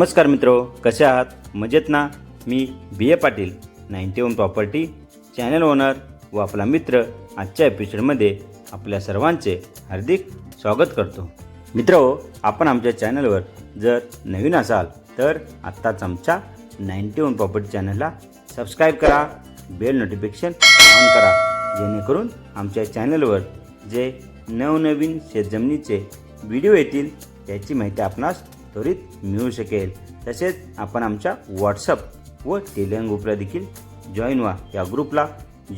नमस्कार मित्रो कसे आहात? मजेत ना? मी B A Patil ninety one property channel owner व आपला मित्र आजच्या एपिसोडमध्ये आपल्या सर्वांचे हार्दिक स्वागत करतो. मित्रो आपण आमच्या चॅनलवर जर नवीन असाल तर आत्ताच आमच्या नाईन्टी वन प्रॉपर्टी चॅनलला सबस्क्राईब करा बेल नोटिफिकेशन ऑन करा जेणेकरून आमच्या चॅनलवर जे नवनवीन शेतजमिनीचे व्हिडिओ येतील त्याची माहिती आपणास त्वरित मिळू शकेल. तसेच आपण आमच्या व्हॉट्सअप व टेलिग्राम ग्रुपला देखील जॉईन व्हा. या ग्रुपला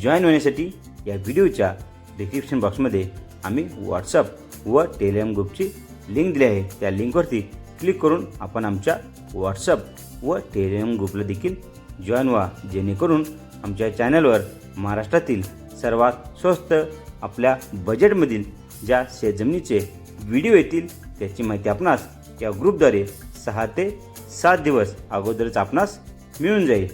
जॉईन होण्यासाठी या व्हिडिओच्या डिस्क्रिप्शन बॉक्समध्ये आम्ही व्हॉट्सअप व टेलिग्राम ग्रुपची लिंक दिली आहे. त्या लिंकवरती क्लिक करून आपण आमच्या व्हॉट्सअप व टेलिग्राम ग्रुपला देखील जॉईन व्हा. जेणेकरून आमच्या चॅनलवर महाराष्ट्रातील सर्वात स्वस्त आपल्या बजेटमधील ज्या शेतजमिनीचे व्हिडिओ येतील त्याची माहिती आपणास या ग्रुपद्वारे सहा ते सात दिवस अगोदरच आपणास मिळून जाईल.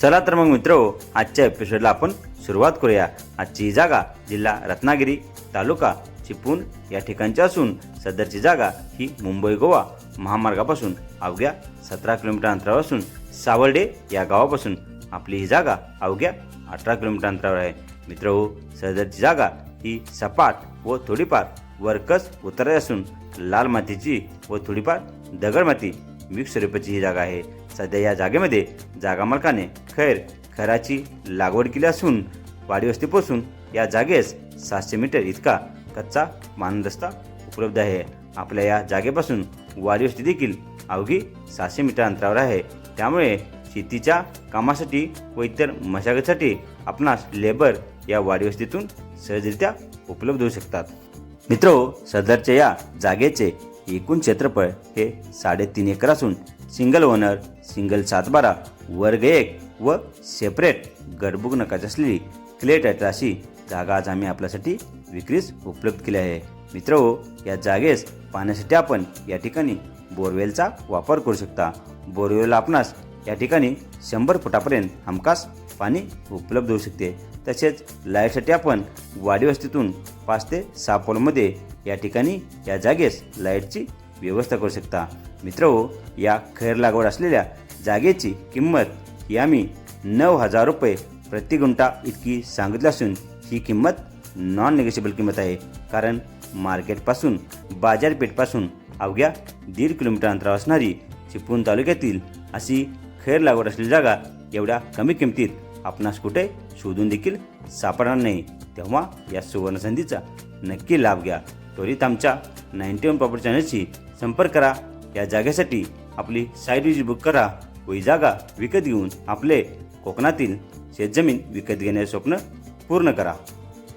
चला तर मग मित्र हो, आजच्या एपिसोडला आपण सुरुवात करूया. आजची ही जागा जिल्हा रत्नागिरी तालुका चिपळूण या ठिकाणची असून सदरची जागा ही मुंबई गोवा महामार्गापासून अवघ्या सतरा किलोमीटर अंतरावर असून सावर्डे या गावापासून आपली ही जागा अवघ्या अठरा किलोमीटर अंतरावर आहे. मित्र हो सदरची जागा ही सपाट व थोडीफार वरकच उतरत असून लाल मातीची व थोडीफार दगड माती मिक्स स्वरूपाची ही जागा आहे. सध्या या जागेमध्ये जागा मालकाने खैर खराची लागवड केली असून वाडीवस्तीपासून या जागेस सातशे मीटर इतका कच्चा मानदस्ता उपलब्ध आहे. आपल्या या जागेपासून वाडीवस्ती देखील अवघी सातशे मीटर अंतरावर आहे. त्यामुळे शेतीच्या कामासाठी व इतर मशागतीसाठी आपणास लेबर या वाडीवस्तीतून सहजरित्या उपलब्ध होऊ शकतात. मित्रो सदरच्या या जागेचे एकूण क्षेत्रफळ हे साडेतीन एकर असून सिंगल ओनर सिंगल सातबारा वर्ग एक व सेपरेट गडबुक नकाच असलेली क्लेट अठराशी अशी जागा आज आम्ही आपल्यासाठी विक्रीस उपलब्ध केली आहे. मित्र या जागेस पाहण्यासाठी आपण या ठिकाणी बोरवेलचा वापर करू शकता. बोरवेल आपणास या ठिकाणी शंभर फुटापर्यंत हमखास पाणी उपलब्ध होऊ शकते. तसेच लाईटसाठी आपण वाडी वस्तीतून पाच ते सहा पोलमध्ये या ठिकाणी या जागेस लाईटची व्यवस्था करू शकता. मित्र हो, या खैर लागवड असलेल्या जागेची किंमत ही आम्ही नऊ हजार रुपये प्रति गुंठा इतकी सांगितली असून ही किंमत नॉन निगेशिबल किंमत आहे. कारण मार्केटपासून बाजारपेठपासून अवघ्या दीड किलोमीटर अंतरावर असणारी चिपळूण तालुक्यातील अशी खैर लागवड असलेली जागा एवढ्या कमी किमतीत आपणास कुठे शोधून देखील सापडणार नाही. तेव्हा या सुवर्णसंधीचा नक्की लाभ घ्या. त्वरित आमच्या नाईन्टी वन प्रॉपर्टी चॅनलशी संपर्क करा. या जागेसाठी आपली साईड विजिट बुक करा. व ही जागा विकत घेऊन आपले कोकणातील शेतजमीन विकत घेण्याचे स्वप्न पूर्ण करा.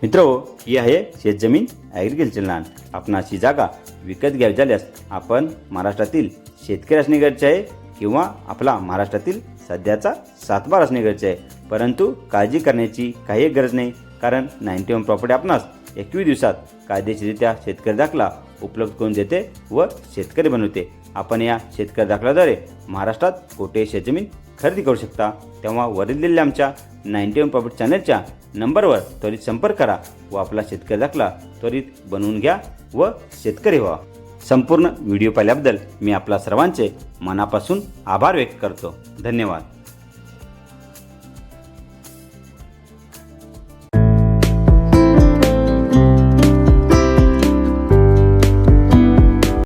मित्रो ही आहे शेतजमीन ॲग्रिकल्चर लँड आपणास ही जागा विकत घ्यावी झाल्यास आपण महाराष्ट्रातील शेतकरी असणे गरजेचे आहे किंवा आपला महाराष्ट्रातील सध्याचा सातबार असणे गरजेचे आहे. परंतु काळजी करण्याची काही गरज नाही कारण नाईन्टी वन प्रॉपर्टी आपणास एकवीस दिवसात कायदेशीररित्या शेतकरी दाखला उपलब्ध करून देते व शेतकरी बनवते. आपण या शेतकरी दाखल्याद्वारे महाराष्ट्रात कोठे शेतजमीन खरेदी करू शकता. तेव्हा वरील दिलेल्या आमच्या नाईन्टी वन प्रॉपर्टी चॅनलच्या नंबरवर त्वरित संपर्क करा व आपला शेतकरी दाखला त्वरित बनवून घ्या व शेतकरी व्हा. संपूर्ण व्हिडिओ पाहिल्याबद्दल मी आपला सर्वांचे मनापासून आभार व्यक्त करतो. धन्यवाद.